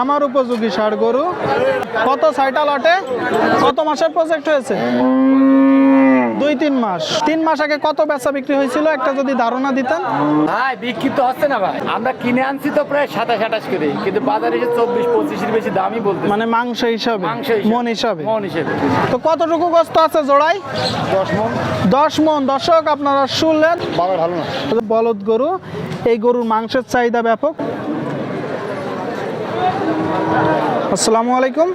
খামার উপযোগী ষাড় গরু। কত ছয়টা লটে কত মাসের প্রজেক্ট হয়েছে? দুই তিন মাস। তিন মাস আগে কত বেচা বিক্রি হয়েছিল? একটা যদি ধারণা দিতেন। ভাই বিক্রি তো হচ্ছে না ভাই। আমরা কিনে আনছি তো প্রায় সাতাশ আঠাশ করে। কিন্তু বাজারে এসে চব্বিশ পঁচিশের বেশি দামই বলতে মানে মাংস হিসাবে। মন হিসাবে। মন হিসেবে। তো কতটুকু গোস্ত আছে জোড়াই দশ মন। দশ মন। দর্শক আপনারা শুনলেন। ভালো না। বলদ গরু এই গরুর মাংসের চাহিদা ব্যাপক। আসসালামু আলাইকুম।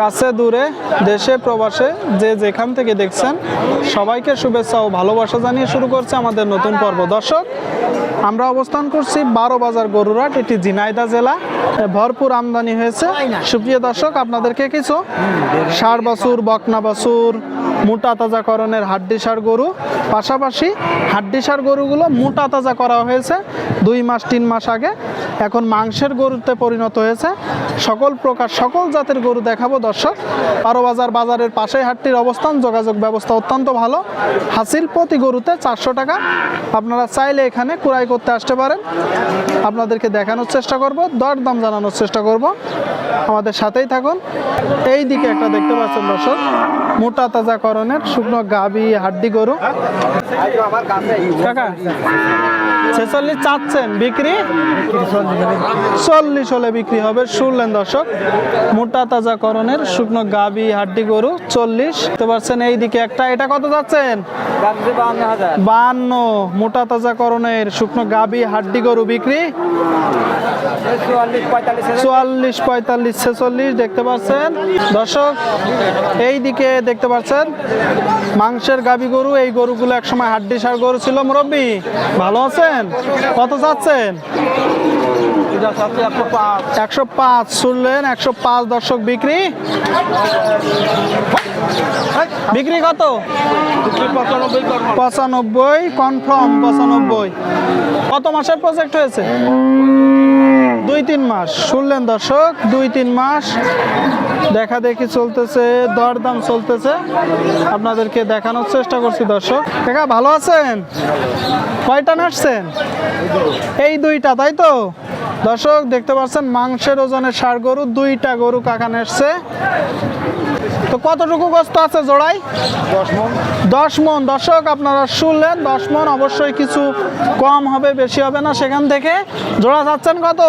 কাছে দূরে দেশে প্রবাসে যে যেখান থেকে দেখছেন সবাইকে শুভেচ্ছা ও ভালোবাসা জানিয়ে শুরু করছে আমাদের নতুন পর্ব। দর্শক আমরা অবস্থান করছি বারো বাজার গরুরাট এটি ঝিনাইদা জেলা। ভরপুর আমদানি হয়েছে। সুপ্রিয় দর্শক আপনাদেরকে কিছু ষাড় বাছুর বকনা বাছুর মোটা হাড্ডি সার গরু। পাশাপাশি হাড্ডি সার গরুগুলো মোটা তাজা করা হয়েছে দুই মাস, তিন মাস আগে। এখন মাংসের গরুতে পরিণত হয়েছে। সকল প্রকার, সকল জাতের গরু দেখাবো দর্শক। বারো বাজার বাজারের পাশেই হাটটির অবস্থান। যোগাযোগ ব্যবস্থা অত্যন্ত ভালো। হাসিল প্রতি গরুতে চারশো টাকা। আপনারা চাইলে এখানে ক্রয় করতে আসতে পারেন। আপনাদেরকে দেখানোর চেষ্টা করব দর দাম জানানোর চেষ্টা করব। আমাদের সাথেই থাকুন। এই দিকে একটা দেখতে পাচ্ছেন দর্শক। মোটা তাজাকরণের শুকনো গাবি হাড্ডি গরু। কাকা ছেচল্লিশ চাচ্ছেন, বিক্রি? চল্লিশ হলে বিক্রি হবে, শুনলেন দর্শক। মোটা তাজা করণের শুকনো গাবি, হাড্ডি গরু, চল্লিশ। দেখতে পাচ্ছেন এই দিকে একটা, এটা কত যাচ্ছেন বান্ন। মোটা তাজা করণের শুকনো গাবি, হাড্ডি গরু, বিক্রি? চুয়াল্লিশ, পঁয়তাল্লিশ, ছেচল্লিশ, দেখতে পাচ্ছেন। দর্শক এই দিকে দেখতে পাচ্ছেন, মাংসের গাবি গরু, এই গরুগুলো একসময় হাড্ডি সার গরু ছিল মুরব্বী। ভালো আছেন? কত চাচ্ছেন? একশো পাঁচ শুনলেন, একশো পাঁচ দর্শক বিক্রি। বিক্রি কত? পঁচানব্বই কনফার্ম পঁচানব্বই। কত মাসের প্রজেক্ট হয়েছে? দুই তিন মাস। শুনলেন দর্শক, দুই তিন মাস দেখা দেখি চলতেছে, দরদাম চলতেছে। আপনাদেরকে দেখানোর চেষ্টা করছি দর্শক। দেখা ভালো আছেন? কয়টা নাচছেন এই দুইটা, তাই তো? দর্শক, দেখতে পাচ্ছেন মাংসের ওজনে সার গরু, দুইটা গরু কাকা নেসছে তো কতটুকু গোস্ত আছে জোড়াই দশ মন। দর্শক আপনারা শুনলেন দশ মন অবশ্যই কিছু কম হবে বেশি হবে না। সেখান থেকে জোড়া যাচ্ছেন কত?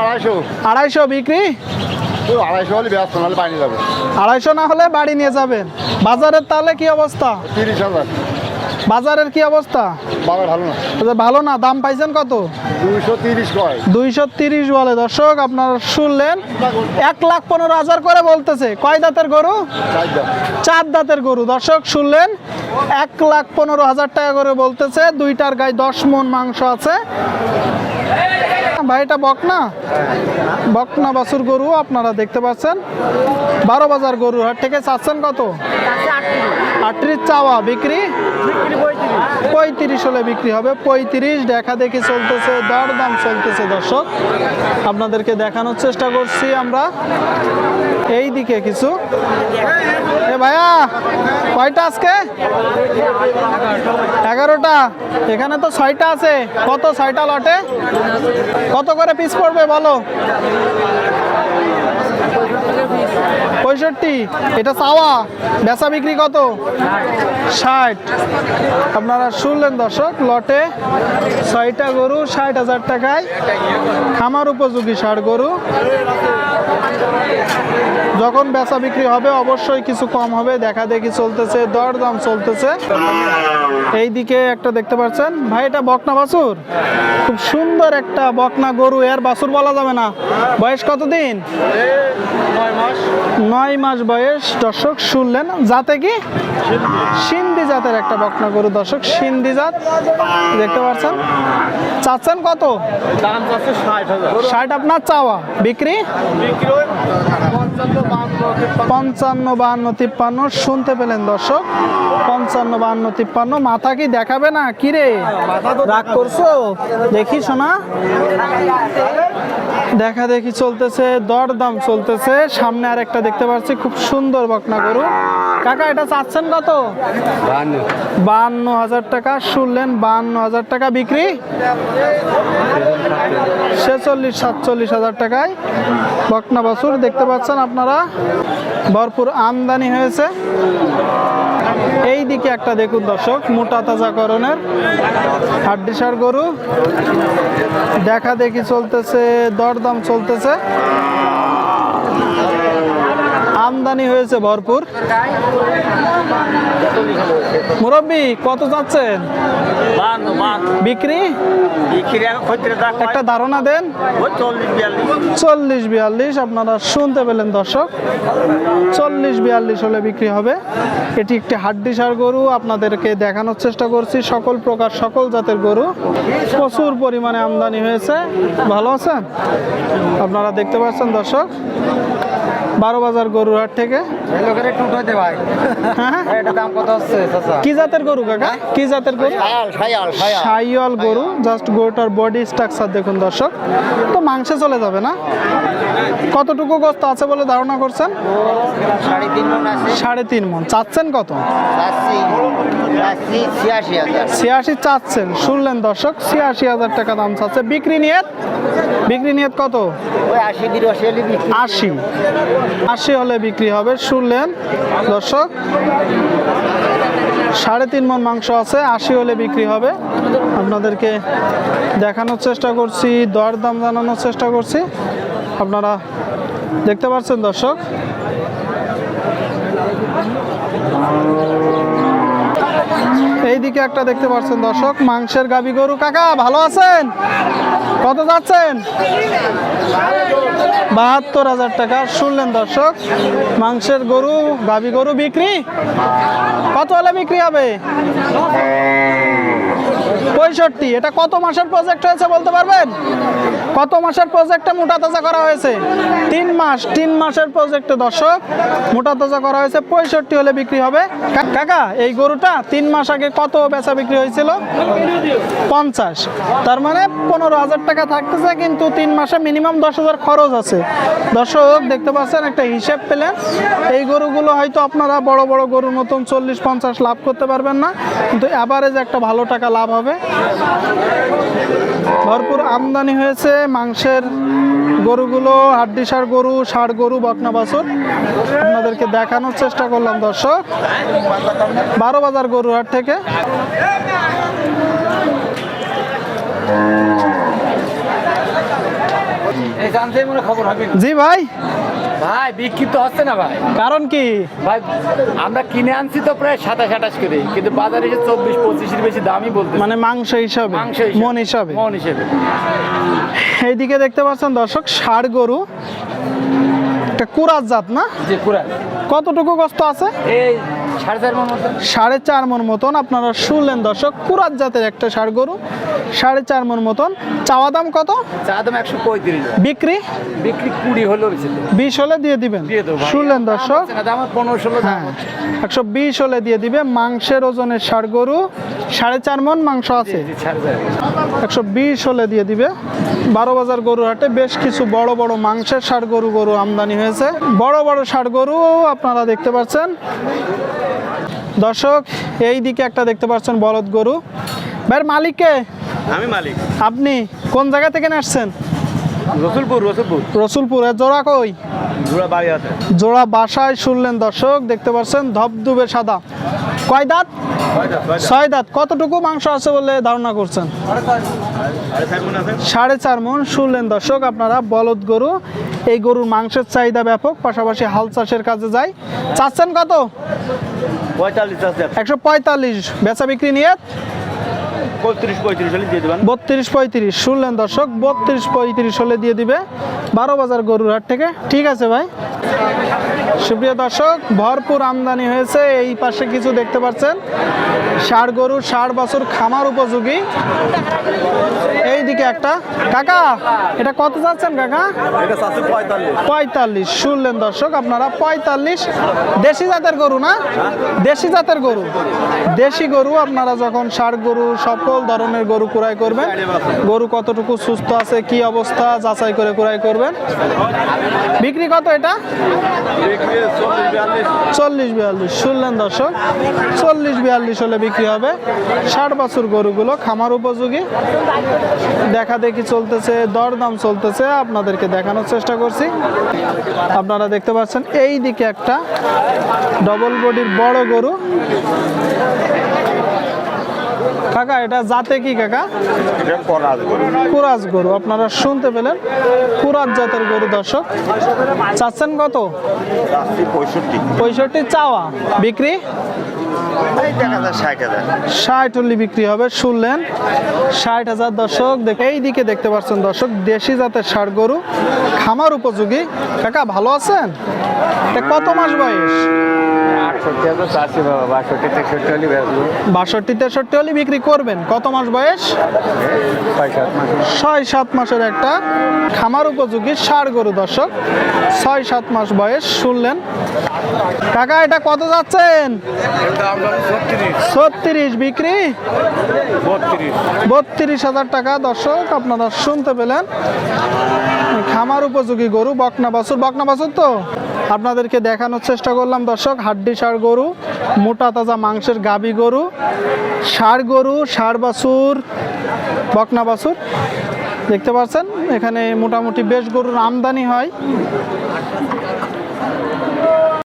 আড়াইশো। আড়াইশো বিক্রি? আড়াইশো না হলে বাড়ি নিয়ে যাবেন। বাজারের তাহলে কি অবস্থা? বাজারের কি অবস্থা? ভালো না। বলছে, ভালো না দাম পাইছেন কত? দুইশো তিরিশ বলে। দর্শক আপনারা শুনলেন এক লাখ পনেরো হাজার করে বলতেছে। কয় দাঁতের গরু? চার দাঁতের গরু। দর্শক শুনলেন এক লাখ পনেরো হাজার টাকা করে বলতেছে। দুইটার গায়ে দশ মন মাংস আছে। ভাই, এটা বকনা বকনা বাছুর গরু, আপনারা দেখতে পাচ্ছেন। বারো বাজার গরু, হাট থেকে চাচ্ছেন কত? আটত্রিশ চাওয়া, বিক্রি? পঁয়ত্রিশ হলে বিক্রি হবে, পঁয়ত্রিশ দেখা দেখি চলতেছে দর দাম চলতেছে দর্শক। আপনাদেরকে দেখানোর চেষ্টা করছি আমরা। এই দিকে কিছু। এ ভাইয়া, কয়টা আজকে? এগারোটা। এখানে তো ছয়টা আছে। কত ছয়টা লটে? কত করে পিস পড়বে বলো? পঁয়ষট্টি। এটা চাওয়া। বেচা বিক্রি কত? ষাট। আপনারা শুনলেন দর্শক লটে ছয়টা গরু ষাট হাজার টাকায়। খামার উপযোগী ষাট গরু। যখন বেচা বিক্রি হবে অবশ্যই কিছু কম হবে। দেখা দেখি চলতেছে দরদাম চলতেছে। এই দিকে একটা দেখতে পাচ্ছেন। ভাই এটা বকনা বাছুর? খুব সুন্দর একটা বকনা গরু। এর বাছুর বলা যাবে না। বয়স কতদিন? নয় মাস বয়স দর্শক শুনলেন যাতে কি? সিন্ধি জাতের একটা বকনা গরু দর্শক সিন্ধি জাত। দেখতে পাচ্ছেন? চাচ্ছেন কত? ষাট আপনার চাওয়া। বিক্রি? পঞ্চান্ন পঞ্চান্ন বাহান্ন তিপ্পান্ন। শুনতে পেলেন দর্শক। পঞ্চান্ন বাহান্ন তিপ্পান্ন। মাথা কি দেখাবে না? কি রে? রাগ করছ? দেখি শোনা। দেখা দেখি চলতেছে দরদাম চলতেছে। সামনে আর একটা দেখতে পাচ্ছি খুব সুন্দর বকনা গরু। কাকা এটা চাচ্ছেন কত? বান্ন হাজার টাকা শুনলেন বান্ন হাজার টাকা বিক্রি? ছেচল্লিশ সাতচল্লিশ হাজার টাকায় বকনা বাছুর। দেখতে পাচ্ছেন আপনারা ভরপুর আমদানি হয়েছে। এই দিকে একটা দেখুন দর্শক মোটা তাজাকরণের হাড্ডিসার গরু। দেখা দেখি চলতেছে দরদাম চলতেছে। আমদানি হয়েছে ভরপুর। মুরব্বী কত যাচ্ছেন? বিক্রি? একটা ধারণা দেন। চল্লিশ বিয়াল্লিশ আপনারা শুনতে পেলেন দর্শক। চল্লিশ বিয়াল্লিশ হলে বিক্রি হবে। এটি একটি হাড্ডিসার গরু আপনাদেরকে দেখানোর চেষ্টা করছি। সকল প্রকার সকল জাতের গরু। প্রচুর পরিমাণে আমদানি হয়েছে। ভালো আছেন? আপনারা দেখতে পাচ্ছেন দর্শক। বারো বাজার গরুর হাট থেকে ভাই। হ্যাঁ? এটা দাম কত হচ্ছে? কি জাতের গরু কাকা? কি জাতের গরু? সাইওয়াল গরু জাস্ট গরুটার বডি স্ট্রাকচার দেখুন দর্শক। তো মাংসে চলে যাবে না? কতটুকু গোস্ত আছে বলে ধারণা করছেন? সাড়ে তিন মন চাচ্ছেন কত? ছিয়াশি চাচ্ছেন। শুনলেন দর্শক ছিয়াশি হাজার টাকা দাম চাচ্ছে। বিক্রি নিয়ত বিক্রি নিয়ত কত? আশি আশি হলে বিক্রি। হবে শুনলেন দর্শক। সাড়ে তিন মন মাংস আছে আশি হলে বিক্রি হবে। আপনাদেরকে দেখানোর চেষ্টা করছি দর দাম জানানোর চেষ্টা করছি। আপনারা দেখতে পাচ্ছেন দর্শক। এইদিকে একটা দেখতে পাচ্ছেন দর্শক মাংসের গাবি গরু। কাকা ভালো আছেন? কত যাচ্ছেন? বাহাত্তর হাজার টাকা। শুনলেন দর্শক, মাংসের গরু গাবি গরু বিক্রি? কত হলে বিক্রি হবে? পঁয়ষট্টি। এটা কত মাসের প্রজেক্ট হয়েছে বলতে পারবেন? কত মাসের প্রজেক্টে মোটা তাজা করা হয়েছে? তিন মাস, তিন মাসের প্রজেক্টে দর্শক, মোটা তাজা করা হয়েছে, পঁয়ষট্টি হলে বিক্রি হবে। কাকা, এই গরুটা তিন মাস আগে কত বেচা বিক্রি হয়েছিল? পঞ্চাশ। তার মানে পনেরো হাজার টাকা থাকতেছে, কিন্তু তিন মাসে মিনিমাম দশ হাজার খরচ আছে। দর্শক, দেখতে পাচ্ছেন একটা হিসেব পেলেন। এই গরুগুলো হয়তো আপনারা বড় বড় গরুর মতন চল্লিশ, পঞ্চাশ লাভ করতে পারবেন না, কিন্তু অ্যাভারেজ একটা ভালো টাকা লাভ হবে। ভরপুর আমদানি হয়েছে মাংসের গরুগুলো হাড্ডিসার গরু ষাড় গরু বকনা বাছুর। আপনাদেরকে দেখানোর চেষ্টা করলাম দর্শক। বারো বাজার গরুর হাট থেকে। জি ভাই। ভাই বিক্ষিপ্ত তো হচ্ছে না ভাই। কারণ কি? ভাই আমরা কিনে আনছি তো প্রায় সাতাশ আঠাশ করে কিন্তু বাজারে এসে চব্বিশ পঁচিশের বেশি দামই বলতে মানে মাংস হিসাবে মাংস। মন হিসাবে। মন হিসাবে। এইদিকে দেখতে পাচ্ছেন দর্শক ষাড় গরু। একটা কুরাজ জাত না? যে কুরাজ কতটুকু কষ্ট আছে? এই সাড়ে চার মন মতন? আপনারা শুনলেন দর্শক কুরাত জাতের একটা ষাড় গরু। সাড়ে চার মন মতন। চাওয়া দাম কত? চা দাম একশো পঁয়ত্রিশ। বিক্রি? বিক্রি কুড়ি হলো বিশ। হলে দিয়ে দিবেন। শুনলেন দর্শক? পনেরো ষোলো হ্যাঁ। একশো বিশ হলে দিয়ে দিবে মাংসের ওজনের ষাড় গরু। সাড়ে চার মন মাংস আছে। একশো বিশ হলে দিয়ে দিবে। বারো বাজার গরু হাটে বেশ কিছু বড় বড় মাংসের ষাড় গরু গরু আমদানি হয়েছে। বড় বড় ষাড় গরু আপনারা দেখতে পাচ্ছেন। দর্শক এই দিকে একটা দেখতে পাচ্ছেন বলদ গরু। ভাইয়ের মালিককে আমি মালিক। আপনি কোন জায়গা থেকে আসছেন? রসুলপুর রসুলপুর। রসুলপুরে। জোড়া কই? জোড়া বাড়ি আছে। জোড়া বাসায় শুনলেন দর্শক দেখতে পাচ্ছেন ধবধুবে সাদা। কয় দাঁত? ছয় দাঁত কতটুকু মাংস আছে বলে ধারণা করছেন? সাড়ে চার মন শুনলেন দর্শক আপনারা বলদ গরু এই গরুর মাংসের চাহিদা ব্যাপক। পাশাপাশি হাল চাষের কাজে যায় চাচ্ছেন কত? একশো পঁয়তাল্লিশ। বেচা বিক্রি নিয়ে বত্রিশ পঁয়ত্রিশ। শুনলেন দর্শক বত্রিশ পঁয়ত্রিশ হলে দিয়ে দিবে। বারো বাজার গরুর হাট থেকে। ঠিক আছে ভাই। সুপ্রিয় দর্শক ভরপুর আমদানি হয়েছে। এই পাশে কিছু দেখতে পাচ্ছেন। ষাড় গরু ষাট বছর খামার উপযোগী। এইদিকে একটা। কাকা এটা কত যাচ্ছেন কাকা? পঁয়তাল্লিশ। শুনলেন দর্শক আপনারা পঁয়তাল্লিশ। দেশি জাতের গরু না? দেশি জাতের গরু। দেশি গরু আপনারা যখন ষাট গরু সকল ধরনের গরু ক্রয় করবেন গরু কতটুকু সুস্থ আছে কি অবস্থা যাচাই করে ক্রয় করবেন। বিক্রি কত এটা? চল্লিশ বিয়াল্লিশ, শুনলেন দর্শক, চল্লিশ বিয়াল্লিশ হলে বিক্রি হবে। ষাট বছর গরুগুলো খামার উপযোগী। দেখা দেখি চলতেছে, দরদাম চলতেছে, আপনাদেরকে দেখানোর চেষ্টা করছি। আপনারা দেখতে পাচ্ছেন এই দিকে একটা ডবল বডির বড় গরু। কাকা এটা জাতে কি কাকা? কুরাজ গরু। আপনারা শুনতে পেলেন। কুরাজ জাতের গরু দর্শক। চাচ্ছেন কত? পঁয়ষট্টি। চাওয়া। বিক্রি? ষাট হলি বিক্রি হবে শুনলেন। ষাট হাজার দর্শক দেখ এই দিকে দেখতে পাচ্ছেন দর্শক দেশি জাতের ষাট গরু। খামার উপযোগী। কাকা ভালো আছেন? কত মাস বয়স? বাষট্টি তেষট্টি হলে বিক্রি করবেন। কত মাস বয়স? ছয় সাত মাসের একটা খামার উপযোগী ষাড় গরু দর্শক ছয় সাত মাস বয়স শুনলেন। কাকা এটা কত যাচ্ছেন? ছত্রিশ। বিক্রি? বত্রিশ হাজার টাকা দর্শক আপনারা শুনতে পেলেন। খামার উপযোগী গরু বকনা বাছুর। বকনা বাছুর তো? আপনাদেরকে দেখানোর চেষ্টা করলাম দর্শক হাড্ডি সার গরু মোটা তাজা মাংসের গাবি গরু সার গরু সার বাছুর বকনা বাছুর। দেখতে পাচ্ছেন এখানে মোটামুটি বেশ গরুর আমদানি হয়।